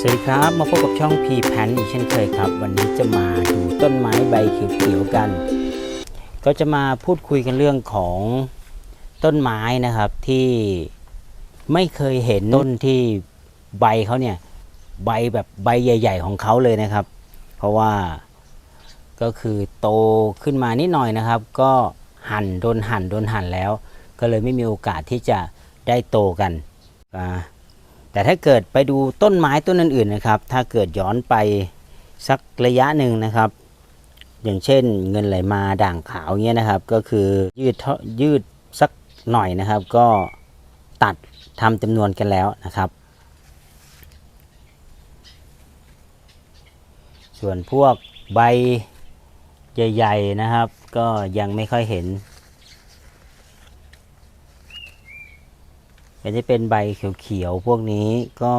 สวัสดีครับมาพบกับช่อง P แพนอีกเช่นเคยครับ วันนี้จะมาดูต้นไม้ใบเขียวๆกัน ก็จะมาพูดคุยกันเรื่องของต้นไม้นะครับที่ไม่เคยเห็นต้นที่ใบเขาเนี่ยใบแบบใบใหญ่ ๆ ของเขาเลยนะครับ เพราะว่าก็คือโตขึ้นมานิดหน่อยนะครับ ก็หั่นโดนหั่นโดนหั่นแล้ว ก็เลยไม่มีโอกาสที่จะได้โตกันอ่า แต่ถ้าเกิดไปดูต้นไม้ต้นอื่นๆนะครับ ถ้าเกิดย้อนไปสักระยะหนึ่งนะครับ อย่างเช่นเงินไหลมาด่างขาวเงี้ยนะครับ ก็คือยืดยืดสักหน่อยนะครับ ก็ตัดทำจำนวนกันแล้วนะครับ ส่วนพวกใบใหญ่ ๆนะครับ ก็ยังไม่ค่อยเห็น ก็จะเป็นใบเขียวๆพวกนี้ก็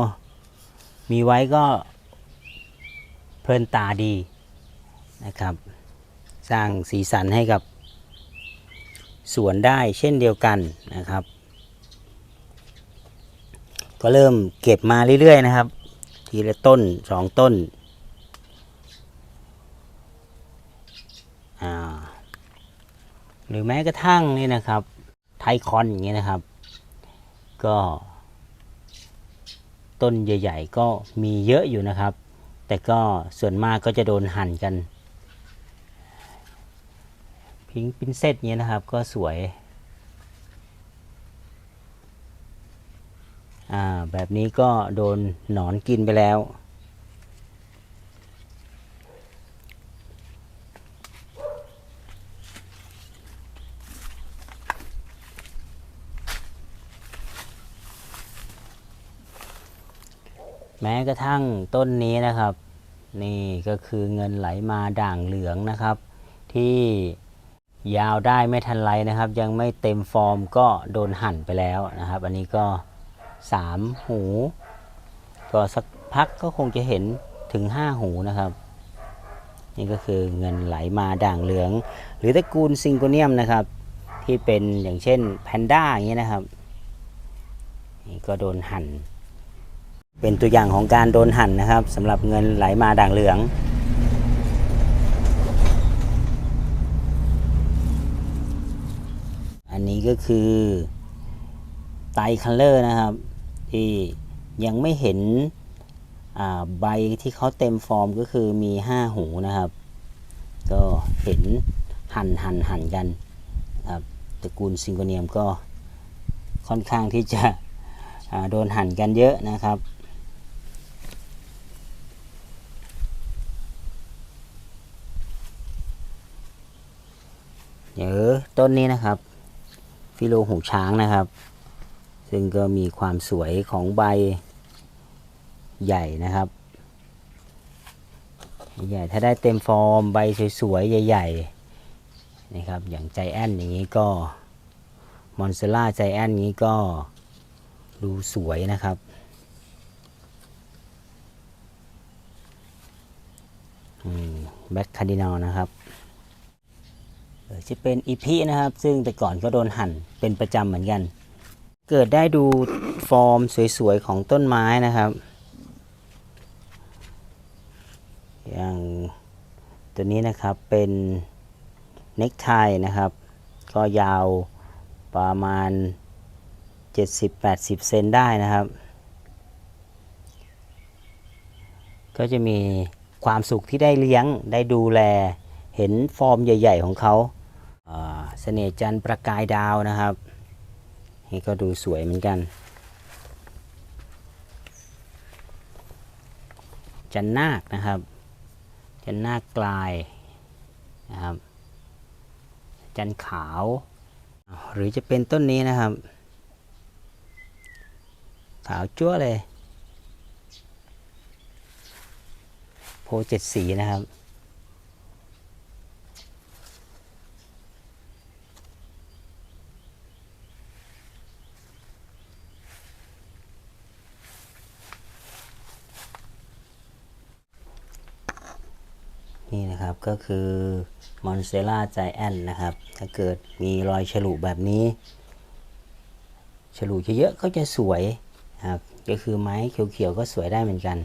มีไว้ก็เพลินตาดีนะครับ สร้างสีสันให้กับสวนได้เช่นเดียวกันนะครับ ก็เริ่มเก็บมาเรื่อยๆนะครับ ทีละต้นสองต้นหรือแม้กระทั่งนี่นะครับ ไทคอนอย่างเงี้ยนะครับ ก็ ต้นใหญ่ ๆ ก็มีเยอะอยู่นะครับ แต่ก็ส่วนมากก็จะโดนหั่นกัน พิงพินเซตเนี้ยนะครับก็สวย อ่า แบบนี้ก็โดนหนอนกินไปแล้ว แม้กระทั่งต้นนี้นะครับ นี่ก็คือเงินไหลมาด่างเหลืองนะครับ ที่ยาวได้ไม่ทันไรนะครับ ยังไม่เต็มฟอร์มก็โดนหั่นไปแล้วนะครับ อันนี้ก็สามหูก็สักพักก็คงจะเห็นถึงห้าหูนะครับ นี่ก็คือเงินไหลมาด่างเหลือง หรือตระกูลซิงโกเนียมนะครับ ที่เป็นอย่างเช่นแพนด้าอย่างเงี้ยนะครับนี่ก็โดนหั่น เป็นตัวอย่างของการโดนหั่นนะครับสำหรับเงินไหลมาด่างเหลือง อันนี้ก็คือไตคัลเลอร์นะครับ ที่ยังไม่เห็นใบที่เขาเต็มฟอร์มก็คือมี 5 หูนะครับ ก็เห็นหั่นหั่นหั่นกันนะครับตระกูลซิงโกเนียมก็ค่อนข้างที่จะโดนหั่นกันเยอะนะครับ เดี๋ยวต้นนี้นะครับ ฟิโลหูช้างนะครับ ซึ่งก็มีความสวยของใบใหญ่นะครับ ใหญ่ถ้าได้เต็มฟอร์มใบสวยๆ ใหญ่ ๆ นะครับ อย่างใจแอนอย่างนี้ก็มอนเซล่าใจแอนนี้ก็ดูสวยนะครับแบ็คคาร์ดินอลนะครับ จะเป็นอีพีนะครับ ซึ่งแต่ก่อนก็โดนหั่นเป็นประจำเหมือนกัน เกิดได้ดูฟอร์มสวยๆของต้นไม้นะครับ อย่างตัวนี้นะครับเป็นเน็กไทนะครับ ก็ยาวประมาณ 70-80 เซนได้นะครับ ก็จะมีความสุขที่ได้เลี้ยงได้ดูแลเห็นฟอร์มใหญ่ ๆ ของเขาอ่า เสน่ห์จันทร์ประกายดาวนะครับ นี่ก็ดูสวยเหมือนกัน จันนาคนะครับ จันนาคกลายนะครับ จันขาว หรือจะเป็นต้นนี้นะครับ ขาวจั่วเลย โพเจ็ดสีนะครับ นะครับก็คือมอนเซล่าใจแอนนะครับ ถ้าเกิดมีรอยฉลุแบบนี้ ฉลุเยอะๆก็จะสวยครับก็คือไม้เขียวๆก็สวยได้เหมือนกัน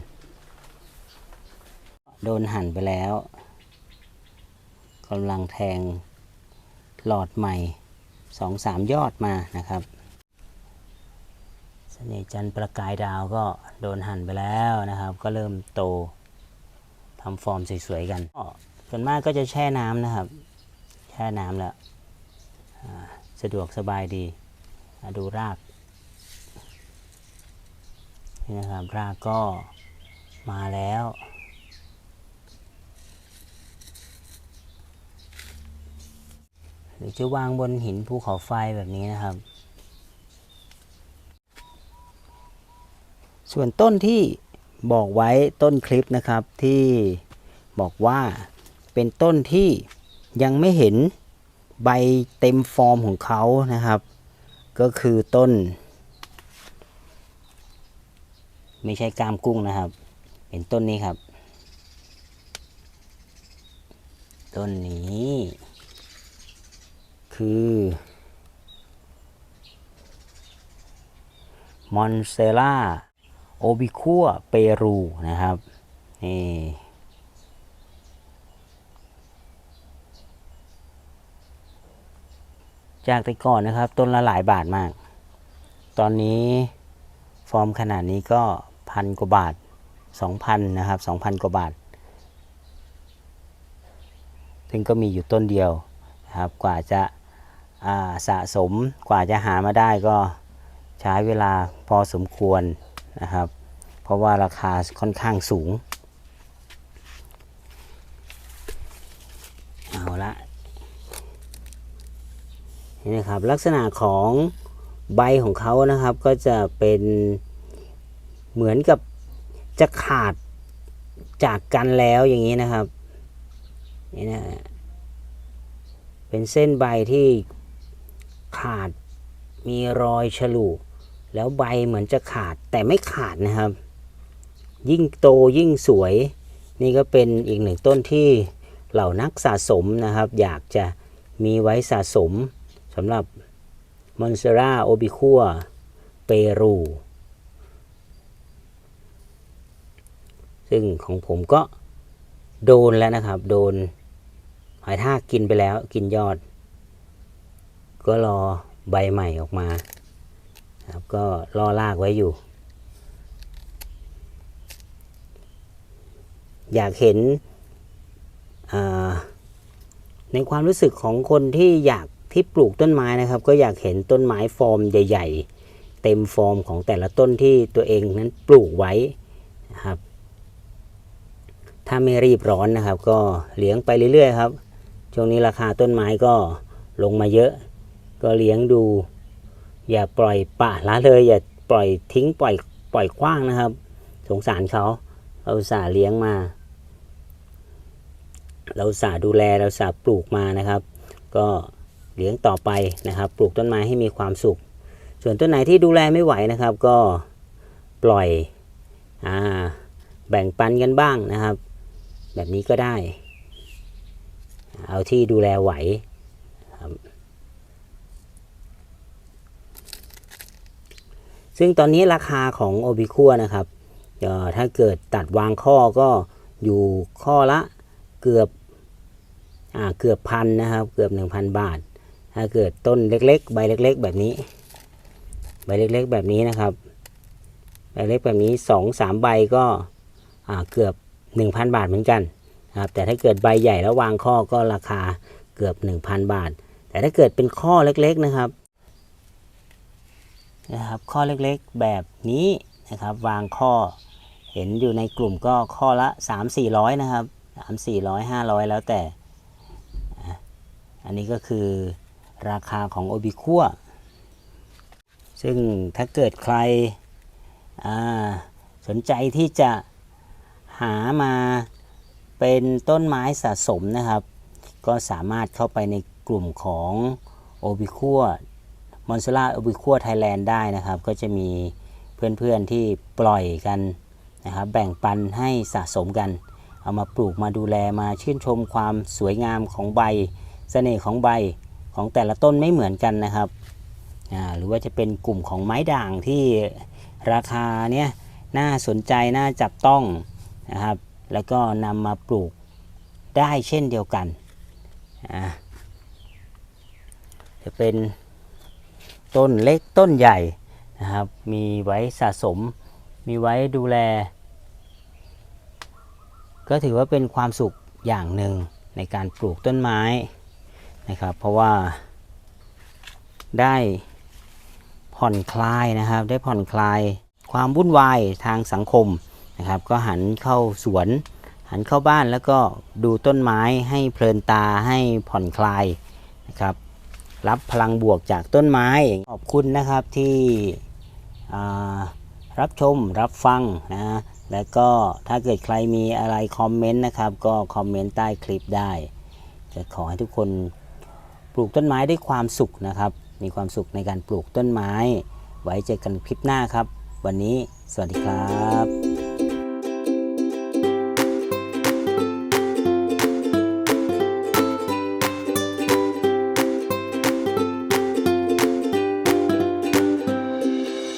โดนหั่นไปแล้วกำลังแทงหลอดใหม่สองสามยอดมานะครับเสน่ห์จันประกายดาวก็โดนหั่นไปแล้วนะครับ ก็เริ่มโตทำฟอร์มสวยๆกัน ส่วนมากก็จะแช่น้ำนะครับ แช่น้ำแล้วสะดวกสบายดีดูรากนี่นะครับรากก็มาแล้วหรือจะวางบนหินภูเขาไฟแบบนี้นะครับ ส่วนต้นที่บอกไว้ต้นคลิปนะครับที่บอกว่า เป็นต้นที่ยังไม่เห็นใบเต็มฟอร์มของเขานะครับ ก็คือต้น ไม่ใช่กามกุ้งนะครับ เป็นต้นนี้ครับ ต้นนี้ คือมอนเซล่าโอบิคัวเปรูนะครับนี่ จากแต่ก่อนนะครับ ต้นละหลายบาทมาก ตอนนี้ฟอร์มขนาดนี้ก็พันกว่าบาท 2,000 นะครับ 2,000 กว่าบาท ซึ่งก็มีอยู่ต้นเดียวนะครับ กว่าจะาสะสมกว่าจะหามาได้ก็ใช้เวลาพอสมควรนะครับ เพราะว่าราคาค่อนข้างสูง เอาละ นี่นะครับ ลักษณะของใบของเขานะครับก็จะเป็นเหมือนกับจะขาดจากกันแล้วอย่างนี้นะครับนี่นะฮะเป็นเส้นใบที่ขาดมีรอยฉลุแล้วใบเหมือนจะขาดแต่ไม่ขาดนะครับ ยิ่งโตยิ่งสวย นี่ก็เป็นอีกหนึ่งต้นที่เหล่านักสะสมนะครับ อยากจะมีไว้สะสม สำหรับมอนเซราโอบิคัวเปรู ซึ่งของผมก็โดนแล้วนะครับ โดนหอยทากกินไปแล้วกินยอด ก็รอใบใหม่ออกมาครับก็รอลากไว้อยู่ อยากเห็นในความรู้สึกของคนที่อยาก ที่ปลูกต้นไม้นะครับ ก็อยากเห็นต้นไม้ฟอร์มใหญ่ ๆ เต็มฟอร์มของแต่ละต้นที่ตัวเองนั้นปลูกไว้นะครับ ถ้าไม่รีบร้อนนะครับ ก็เลี้ยงไปเรื่อยๆครับช่วงนี้ราคาต้นไม้ก็ลงมาเยอะ ก็เลี้ยงดู อย่าปล่อยปะละเลย อย่าปล่อยทิ้งปล่อยปล่อยขว้างนะครับ สงสารเขาเราสาเลี้ยงมา เราสาดูแลเราสาปลูกมานะครับ ก็ เลี้ยงต่อไปนะครับ ปลูกต้นไม้ให้มีความสุข ส่วนต้นไหนที่ดูแลไม่ไหวนะครับ ก็ปล่อยอ่าแบ่งปันกันบ้างนะครับ แบบนี้ก็ได้ เอาที่ดูแลไหวครับซึ่งตอนนี้ราคาของโอบิคัวนะครับถ้าเกิดตัดวางข้อก็อยู่ข้อละเกือบอเกือบพันนะครับ เกือบ 1,000 บาท ถ้าเกิดต้นเล็กๆ ใบเล็ก ๆ แบบนี้ ใบเล็กๆ แบบนี้นะครับ ใบเล็กแบบนี้2-3ใบก็เกือบ 1,000 บาทเหมือนกันนะครับแต่ถ้าเกิดใบใหญ่แล้ววางข้อก็ราคาเกือบ 1,000 บาท แต่ถ้าเกิดเป็นข้อเล็กๆนะครับนะครับ ข้อเล็กๆแบบนี้นะครับ วางข้อเห็นอยู่ในกลุ่มก็ข้อละ 3 400 นะครับ 3 400 500 แล้วแต่ อันนี้ก็คือ ราคาของโอบิคั่วซึ่งถ้าเกิดใครสนใจที่จะหามาเป็นต้นไม้สะสมนะครับ ก็สามารถเข้าไปในกลุ่มของโอบิคั่วมอนซ l ล่าโอบิคั่วไทยแลนด์ได้นะครับ ก็จะมีเพื่อนๆที่ปล่อยกันนะครับแบ่งปันให้สะสมกัน เอามาปลูกมาดูแลมาชื่นชมความสวยงามของใบเสน่ห์ของใบ ของแต่ละต้นไม่เหมือนกันนะครับหรือว่าจะเป็นกลุ่มของไม้ด่างที่ราคาเนี่ยน่าสนใจน่าจับต้องนะครับ แล้วก็นำมาปลูกได้เช่นเดียวกันจะเป็นต้นเล็กต้นใหญ่นะครับ มีไว้สะสม มีไว้ดูแล ก็ถือว่าเป็นความสุขอย่างหนึ่งในการปลูกต้นไม้ นะครับ เพราะว่า ได้ผ่อนคลายนะครับ ได้ผ่อนคลายความวุ่นวายทางสังคมนะครับ ก็หันเข้าสวน หันเข้าบ้านแล้วก็ดูต้นไม้ให้เพลินตาให้ผ่อนคลายนะครับ รับพลังบวกจากต้นไม้ขอบคุณนะครับที่รับชมรับฟังนะแล้วก็ถ้าเกิดใครมีอะไรคอมเมนต์นะครับ ก็คอมเมนต์ใต้คลิปได้ จะขอให้ทุกคน ปลูกต้นไม้ด้วยความสุขนะครับ มีความสุขในการปลูกต้นไม้ ไว้เจอกันคลิปหน้าครับ วันนี้สวัสดีครับ